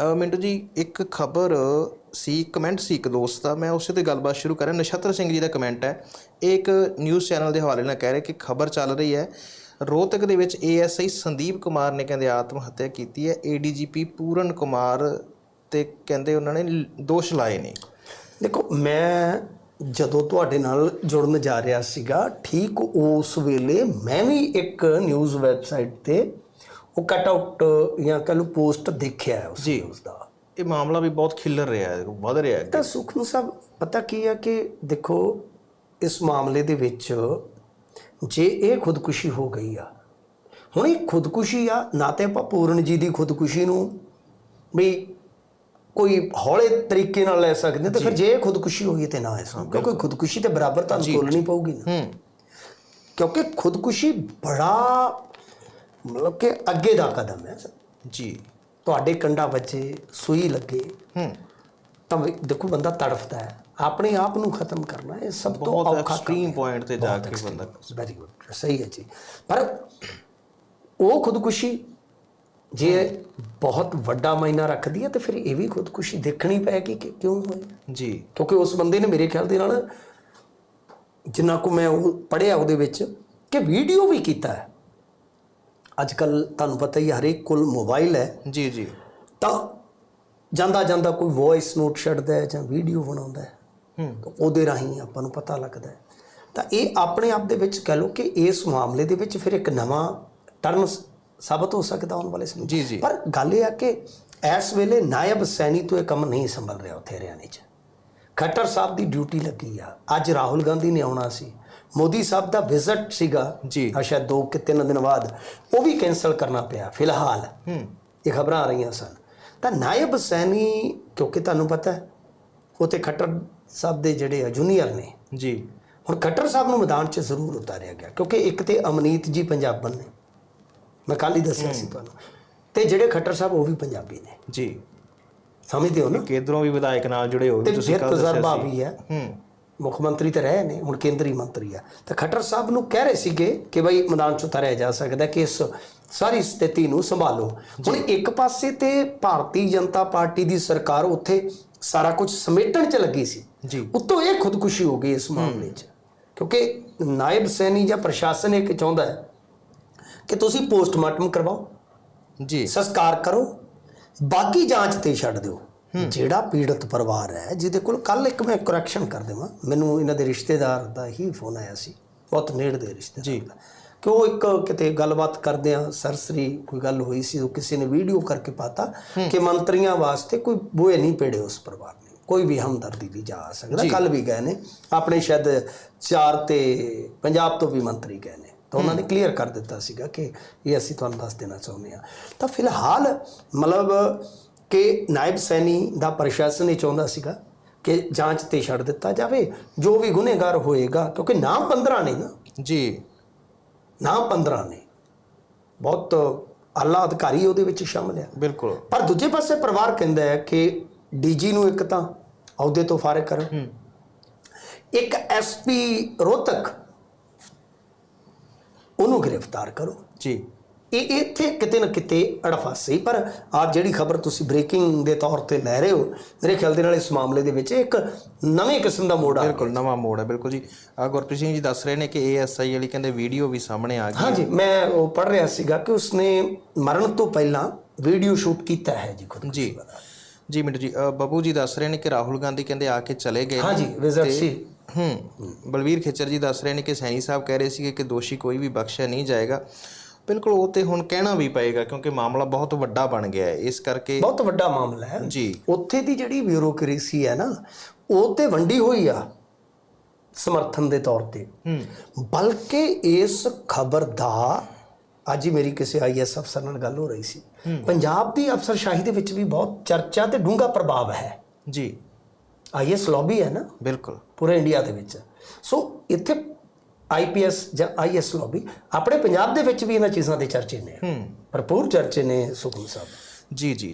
ਮਿੰਟੂ ਜੀ, ਇੱਕ ਖਬਰ ਸੀ ਕਮੈਂਟ ਸੀ ਇੱਕ ਦੋਸਤ ਦਾ, ਮੈਂ ਉਸੇ ਤੇ ਗੱਲਬਾਤ ਸ਼ੁਰੂ ਕਰਾਂ ਨਛੱਤਰ ਸਿੰਘ ਜੀ ਦਾ ਕਮੈਂਟ ਹੈ। ਇਹ ਇੱਕ ਨਿਊਜ਼ ਚੈਨਲ ਦੇ ਹਵਾਲੇ ਨਾਲ ਕਹਿ ਰਿਹਾ ਕਿ ਖਬਰ ਚੱਲ ਰਹੀ ਹੈ। ਰੋਹਤਕ ਦੇ ਵਿੱਚ ਏਐਸਆਈ ਸੰਦੀਪ ਕੁਮਾਰ ਨੇ ਕਹਿੰਦੇ ਆਤਮ ਹੱਤਿਆ ਕੀਤੀ ਹੈ। ਏਡੀਜੀਪੀ ਪੂਰਨ ਕੁਮਾਰ ਤੇ ਕਹਿੰਦੇ ਉਹਨਾਂ ਨੇ ਦੋਸ਼ ਲਾਏ ਨੇ। ਦੇਖੋ, ਮੈਂ ਜਦੋਂ ਤੁਹਾਡੇ ਨਾਲ ਜੁੜਨ ਜਾ ਰਿਹਾ ਸੀਗਾ, ਠੀਕ ਉਸ ਵੇਲੇ ਮੈਂ ਵੀ ਇੱਕ ਨਿਊਜ਼ ਵੈਬਸਾਈਟ ਤੇ ਉਹ ਕਟ ਆਊਟ ਜਾਂ ਕਹ ਲਓ ਪੋਸਟ ਦੇਖਿਆ ਹੈ ਉਸ। ਨਿਊਜ਼ ਦਾ। ਇਹ ਮਾਮਲਾ ਵੀ ਬਹੁਤ ਖਿਲਰ ਰਿਹਾ ਹੈ ਵੱਧ ਰਿਹਾ ਹੈ ਤਾਂ ਸੁਖਨੂ ਸਾਹਿਬ ਪਤਾ ਕੀ ਹੈ ਕਿ ਦੇਖੋ ਇਸ ਮਾਮਲੇ ਦੇ ਵਿੱਚ ਜੇ ਇਹ ਖੁਦਕੁਸ਼ੀ ਹੋ ਗਈ ਆ ਹੁਣ ਇਹ ਖੁਦਕੁਸ਼ੀ ਆ ਨਾ ਤੇ ਆਪਾਂ ਪੂਰਨ ਜੀ ਦੀ ਖੁਦਕੁਸ਼ੀ ਨੂੰ ਵੀ ਕੋਈ ਹੌਲੇ ਤਰੀਕੇ ਨਾਲ ਲੈ ਸਕਦੇ ਤੇ ਫਿਰ ਜੇ। ਖੁਦਕੁਸ਼ੀ ਹੋਈ ਤੇ ਨਾ ਇਸ ਨੂੰ ਕਿਉਂਕਿ ਖੁਦਕੁਸ਼ੀ ਤੇ ਬਰਾਬਰ ਤੁਹਾਨੂੰ ਤੋਲਣੀ ਪਊਗੀ ਨਾ। ਹੂੰ। ਕਿਉਂਕਿ ਖੁਦਕੁਸ਼ੀ ਬੜਾ ਮਤਲਬ ਕਿ ਅੱਗੇ ਦਾ ਕਦਮ ਹੈ ਜੀ। ਤੁਹਾਡੇ ਕੰਡਾ ਵੱਜੇ ਸੂਈ ਲੱਗੇ। ਹੂੰ। ਤਾਂ ਦੇਖੋ ਬੰਦਾ ਤੜਫਦਾ ਹੈ। ਆਪਣੇ ਆਪ ਨੂੰ ਖਤਮ ਕਰਨਾ ਇਹ ਸਭ ਤੋਂ ਔਖਾ ਐਕਸਟ੍ਰੀਮ ਪੁਆਇੰਟ ਤੇ ਜਾ ਕੇ ਬੰਦਾ ਵੈਰੀ ਗੁੱਡ ਸਹੀ ਹੈ ਜੀ। ਪਰ ਉਹ ਖੁਦਕੁਸ਼ੀ ਜੇ ਬਹੁਤ ਵੱਡਾ ਮਾਇਨਾ ਰੱਖਦੀ ਹੈ ਤੇ ਫਿਰ ਇਹ ਵੀ ਖੁਦਕੁਸ਼ੀ ਦੇਖਣੀ ਪੈਗੀ ਕਿ ਕਿਉਂ ਹੋਈ ਜੀ। ਕਿਉਂਕਿ ਉਸ ਬੰਦੇ ਨੇ ਮੇਰੇ ਖਿਆਲ ਦੇ ਨਾਲ ਜਿੰਨਾ ਕੁ ਮੈਂ ਉਹ ਪੜਿਆ ਉਹਦੇ ਵਿੱਚ ਕਿ ਵੀਡੀਓ ਵੀ ਕੀਤਾ ਹੈ। ਅੱਜ ਕੱਲ ਤੁਹਾਨੂੰ ਪਤਾ ਹੀ ਹਰੇਕ ਕੋਲ ਮੋਬਾਈਲ ਹੈ। ਜੀ ਜੀ। ਤਾਂ ਜਾਂਦਾ ਜਾਂਦਾ ਕੋਈ ਵੌਇਸ ਨੋਟ ਛੱਡਦਾ ਹੈ ਜਾਂ ਵੀਡੀਓ ਬਣਾਉਂਦਾ ਹੈ ਹੂੰ। ਉਹਦੇ ਰਾਹੀਂ ਆਪਾਂ ਨੂੰ ਪਤਾ ਲੱਗਦਾ ਹੈ। ਤਾਂ ਇਹ ਆਪਣੇ ਆਪ ਦੇ ਵਿੱਚ ਕਹ ਲਓ ਕਿ ਇਸ ਮਾਮਲੇ ਦੇ ਵਿੱਚ ਫਿਰ ਇੱਕ ਨਵਾਂ ਟਰਨ ਸਾਬਤ ਹੋ ਸਕਦਾ ਆਉਣ ਵਾਲੇ ਸਮੇਂ। ਜੀ, ਜੀ। ਪਰ ਗੱਲ ਇਹ ਆ ਕਿ ਇਸ ਵੇਲੇ ਨਾਇਬ ਸੈਣੀ ਤੋਂ ਇਹ ਕੰਮ ਨਹੀਂ ਸੰਭਲ ਰਿਹਾ ਉੱਥੇ ਹਰਿਆਣੇ 'ਚ। ਖੱਟਰ ਸਾਹਿਬ ਦੀ ਡਿਊਟੀ ਲੱਗੀ ਆ। ਅੱਜ ਰਾਹੁਲ ਗਾਂਧੀ ਨੇ ਆਉਣਾ ਸੀ। ਮੋਦੀ ਸਾਹਿਬ ਦਾ ਵਿਜ਼ਿਟ ਸੀਗਾ ਜੀ। ਸ਼ਾਇਦ ਦੋ ਕਿ ਤਿੰਨ ਦਿਨ ਬਾਅਦ ਉਹ ਵੀ ਕੈਨਸਲ ਕਰਨਾ ਪਿਆ ਫਿਲਹਾਲ। ਹੂੰ। ਇਹ ਖਬਰਾਂ ਆ ਰਹੀਆਂ ਸਨ। ਤਾਂ ਨਾਇਬ ਸੈਣੀ ਕਿਉਂਕਿ ਤੁਹਾਨੂੰ ਪਤਾ ਹੈ ਉਹ ਤੇ ਖੱਟਰ ਸਾਹਿਬ ਦੇ ਜਿਹੜੇ ਜੂਨੀਅਰ ਨੇ। ਜੀ। ਹੁਣ ਖੱਟਰ ਸਾਹਿਬ ਨੂੰ ਮੈਦਾਨ 'ਚ ਜ਼ਰੂਰ ਉਤਾਰਿਆ ਗਿਆ ਕਿਉਂਕਿ ਇੱਕ ਤੇ ਅਮਨੀਤ ਜੀ ਪੰਜਾਬਣ ਨੇ। ਮੈਂ ਕੱਲ ਹੀ ਦੱਸਿਆ ਸੀ ਤੁਹਾਨੂੰ। ਤੇ ਜਿਹੜੇ ਖੱਟਰ ਸਾਹਿਬ ਉਹ ਵੀ ਪੰਜਾਬੀ ਨੇ। ਜੀ। ਸਮਝਦੇ ਹੋ ਨਾ? ਕੇਂਦਰੋਂ ਵੀ ਵਿਧਾਇਕ ਨਾਲ ਜੁੜੇ ਹੋ ਤੁਸੀਂ ਕੱਲ ਤਜਰਬਾ ਦੱਸਿਆ ਸੀ। ਵੀ ਹੈ। ਹੂੰ। ਮੁੱਖ ਮੰਤਰੀ ਤਾਂ ਰਹੇ ਨੇ ਹੁਣ ਕੇਂਦਰੀ ਮੰਤਰੀ ਆ। ਤਾਂ ਖੱਟਰ ਸਾਹਿਬ ਨੂੰ ਕਹਿ ਰਹੇ ਸੀਗੇ ਕਿ ਬਈ ਮੈਦਾਨ 'ਚ ਉਤਾਰਿਆ ਜਾ ਸਕਦਾ ਕਿ ਇਸ ਸਾਰੀ ਸਥਿਤੀ ਨੂੰ ਸੰਭਾਲੋ। ਹੁਣ ਇੱਕ ਪਾਸੇ ਤੇ ਭਾਰਤੀ ਜਨਤਾ ਪਾਰਟੀ ਦੀ ਸਰਕਾਰ ਉੱਥੇ ਸਾਰਾ ਕੁਝ ਸਮੇਟਣ 'ਚ ਲੱਗੀ ਸੀ। ਜੀ। ਉੱਤੋਂ ਇਹ ਖੁਦਕੁਸ਼ੀ ਹੋ ਗਈ ਇਸ ਮਾਮਲੇ 'ਚ। ਕਿਉਂਕਿ ਨਾਇਬ ਸੈਣੀ ਜਾਂ ਪ੍ਰਸ਼ਾਸਨ ਇਹ ਚਾਹੁੰਦਾ ਹੈ ਕਿ ਤੁਸੀਂ ਪੋਸਟਮਾਰਟਮ ਕਰਵਾਓ ਜੀ। ਸੰਸਕਾਰ ਕਰੋ ਬਾਕੀ ਜਾਂਚ ਤੇ ਛੱਡ ਦਿਓ। ਜਿਹੜਾ ਪੀੜਤ ਪਰਿਵਾਰ ਹੈ ਜਿਹਦੇ ਕੋਲ ਕੱਲ ਇੱਕ ਮੈਂ ਕਰੈਕਸ਼ਨ ਕਰ ਦੇਵਾਂ। ਮੈਨੂੰ ਇਹਨਾਂ ਦੇ ਰਿਸ਼ਤੇਦਾਰ ਦਾ ਹੀ ਫੋਨ ਆਇਆ ਸੀ। ਬਹੁਤ ਨੇੜ ਦੇ ਰਿਸ਼ਤੇਦਾਰ ਜੀ। ਕਿ ਉਹ ਇੱਕ ਕਿਤੇ ਗੱਲਬਾਤ ਕਰਦੇ ਆ ਸਰਸਰੀ ਕੋਈ ਗੱਲ ਹੋਈ ਸੀ ਉਹ ਕਿਸੇ ਨੇ ਵੀਡੀਓ ਕਰਕੇ ਪਾਤਾ ਕਿ ਮੰਤਰੀਆਂ ਵਾਸਤੇ ਕੋਈ ਬੋਏ ਨਹੀਂ ਪੇੜੇ ਉਸ ਪਰਿਵਾਰ ਨੇ। ਕੋਈ ਵੀ ਹਮਦਰਦੀ ਨਹੀਂ ਜਾ ਸਕਦਾ। ਕੱਲ ਵੀ ਗਏ ਨੇ। ਆਪਣੇ ਸ਼ਾਇਦ ਚਾਰ ਤੇ ਪੰਜਾਬ ਤੋਂ ਵੀ ਮੰਤਰੀ ਗਏ ਨੇ। ਤਾਂ ਉਹਨਾਂ ਨੇ ਕਲੀਅਰ ਕਰ ਦਿੱਤਾ ਸੀਗਾ ਕਿ ਇਹ ਅਸੀਂ ਤੁਹਾਨੂੰ ਦੱਸ ਦੇਣਾ ਚਾਹੁੰਦੇ ਹਾਂ। ਤਾਂ ਫਿਲਹਾਲ ਮਤਲਬ ਕਿ ਨਾਇਬ ਸੈਣੀ ਦਾ ਪ੍ਰਸ਼ਾਸਨ ਇਹ ਚਾਹੁੰਦਾ ਸੀਗਾ ਕਿ ਜਾਂਚ ਤੇ ਛੱਡ ਦਿੱਤਾ ਜਾਵੇ ਜੋ ਵੀ ਗੁਨੇਗਾਰ ਹੋਏਗਾ ਕਿਉਂਕਿ ਨਾਮ 15 ਨੇ ਨਾ। ਜੀ। ਨਾਮ 15 ਨੇ। ਬਹੁਤ ਆਲਾ ਅਧਿਕਾਰੀ ਉਹਦੇ ਵਿੱਚ ਸ਼ਾਮਲ ਆ। ਬਿਲਕੁਲ। ਪਰ ਦੂਜੇ ਪਾਸੇ ਪਰਿਵਾਰ ਕਹਿੰਦਾ ਹੈ ਕਿ ਡੀਜੀ ਨੂੰ ਇੱਕ ਤਾਂ ਅਹੁਦੇ ਤੋਂ ਫਾਰਗ ਕਰੋ। ਹੂੰ। ਇੱਕ ਐਸਪੀ ਰੋਹਤਕ ਉਹਨੂੰ ਗ੍ਰਿਫਤਾਰ ਕਰੋ। ਜੀ। ਇਹ ਇੱਥੇ ਕਿਤੇ ਨਾ ਕਿਤੇ ਅੜਫਾਸੀ ਪਰ ਆ ਜਿਹੜੀ ਖਬਰ ਤੁਸੀਂ ਬ੍ਰੇਕਿੰਗ ਦੇ ਤੌਰ ਤੇ ਲੈ ਰਹੇ ਹੋ ਮੇਰੇ ਖਿਆਲ ਦੇ ਨਾਲ ਇਸ ਮਾਮਲੇ ਦੇ ਵਿੱਚ ਇੱਕ ਨਵੇਂ ਕਿਸਮ ਦਾ ਮੋੜ ਆ। ਬਿਲਕੁਲ ਨਵਾਂ ਮੋੜ ਹੈ ਬਿਲਕੁਲ ਜੀ ਆ ਗੁਰਪ੍ਰੀਤ ਸਿੰਘ ਜੀ ਦੱਸ ਰਹੇ ਨੇ ਕਿ ਏਐਸਆਈ ਵਾਲੀ ਕਹਿੰਦੇ ਵੀਡੀਓ ਵੀ ਸਾਹਮਣੇ ਆ ਗਈ ਹਾਂਜੀ ਮੈਂ ਉਹ ਪੜ੍ਹ ਰਿਹਾ ਸੀਗਾ ਕਿ ਉਸਨੇ ਮਰਨ ਤੋਂ ਪਹਿਲਾਂ ਵੀਡੀਓ ਸ਼ੂਟ ਕੀਤਾ ਹੈ ਜੀ ਖੁਦ ਜੀ ਜੀ ਮਿੰਟੂ ਜੀ ਬੱਬੂ ਜੀ ਦੱਸ ਰਹੇ ਨੇ ਕਿ ਰਾਹੁਲ ਗਾਂਧੀ ਕਹਿੰਦੇ ਆ ਕੇ ਚਲੇ ਗਏ। ਹਾਂਜੀ ਵਿਜ਼ਿਟ ਸੀ ਹੂੰ ਬਲਵੀਰ ਖੇਚਰ ਜੀ ਦੱਸ ਰਹੇ ਨੇ ਕਿ ਸੈਣੀ ਸਾਹਿਬ ਕਹਿ ਰਹੇ ਸੀਗੇ ਕਿ ਦੋਸ਼ੀ ਕੋਈ ਵੀ ਬਖਸ਼ਿਆ ਨਹੀਂ ਜਾਏਗਾ ਬਿਲਕੁਲ ਉਹ ਤੇ ਹੁਣ ਕਹਿਣਾ ਵੀ ਪਏਗਾ ਕਿਉਂਕਿ ਮਾਮਲਾ ਬਹੁਤ ਵੱਡਾ ਬਣ ਗਿਆ ਹੈ। ਇਸ ਕਰਕੇ ਬਹੁਤ ਵੱਡਾ ਮਾਮਲਾ ਹੈ। ਜੀ। ਉੱਥੇ ਦੀ ਜਿਹੜੀ ਬਿਊਰੋਕ੍ਰੇਸੀ ਹੈ ਨਾ ਉਹ ਤੇ ਵੰਡੀ ਹੋਈ ਆ ਸਮਰਥਨ ਦੇ ਤੌਰ ਤੇ। ਬਲਕਿ ਇਸ ਖਬਰ ਦਾ ਅੱਜ ਹੀ ਮੇਰੀ ਕਿਸੇ ਆਈਐਸ ਅਫਸਰ ਨਾਲ ਗੱਲ ਹੋ ਰਹੀ ਸੀ। ਪੰਜਾਬ ਦੀ ਅਫਸਰਸ਼ਾਹੀ ਦੇ ਵਿੱਚ ਵੀ ਬਹੁਤ ਚਰਚਾ ਤੇ ਡੂੰਘਾ ਪ੍ਰਭਾਵ ਹੈ। ਜੀ। ਆਈਐਸ ਲੌਬੀ ਹੈ ਨਾ। ਬਿਲਕੁਲ। ਪੂਰੇ ਇੰਡੀਆ ਦੇ ਵਿੱਚ। ਸੋ ਇੱਥੇ ਆਈਪੀਐਸ ਜਾਂ ਆਈਐਸ ਲੌਬੀ ਆਪਣੇ ਪੰਜਾਬ ਦੇ ਵਿੱਚ ਵੀ ਇਹਨਾਂ ਚੀਜ਼ਾਂ ਦੇ ਚਰਚੇ ਨੇ। ਭਰਪੂਰ ਚਰਚੇ ਨੇ ਸੁਖਮ ਸਾਹਿਬ। ਜੀ ਜੀ।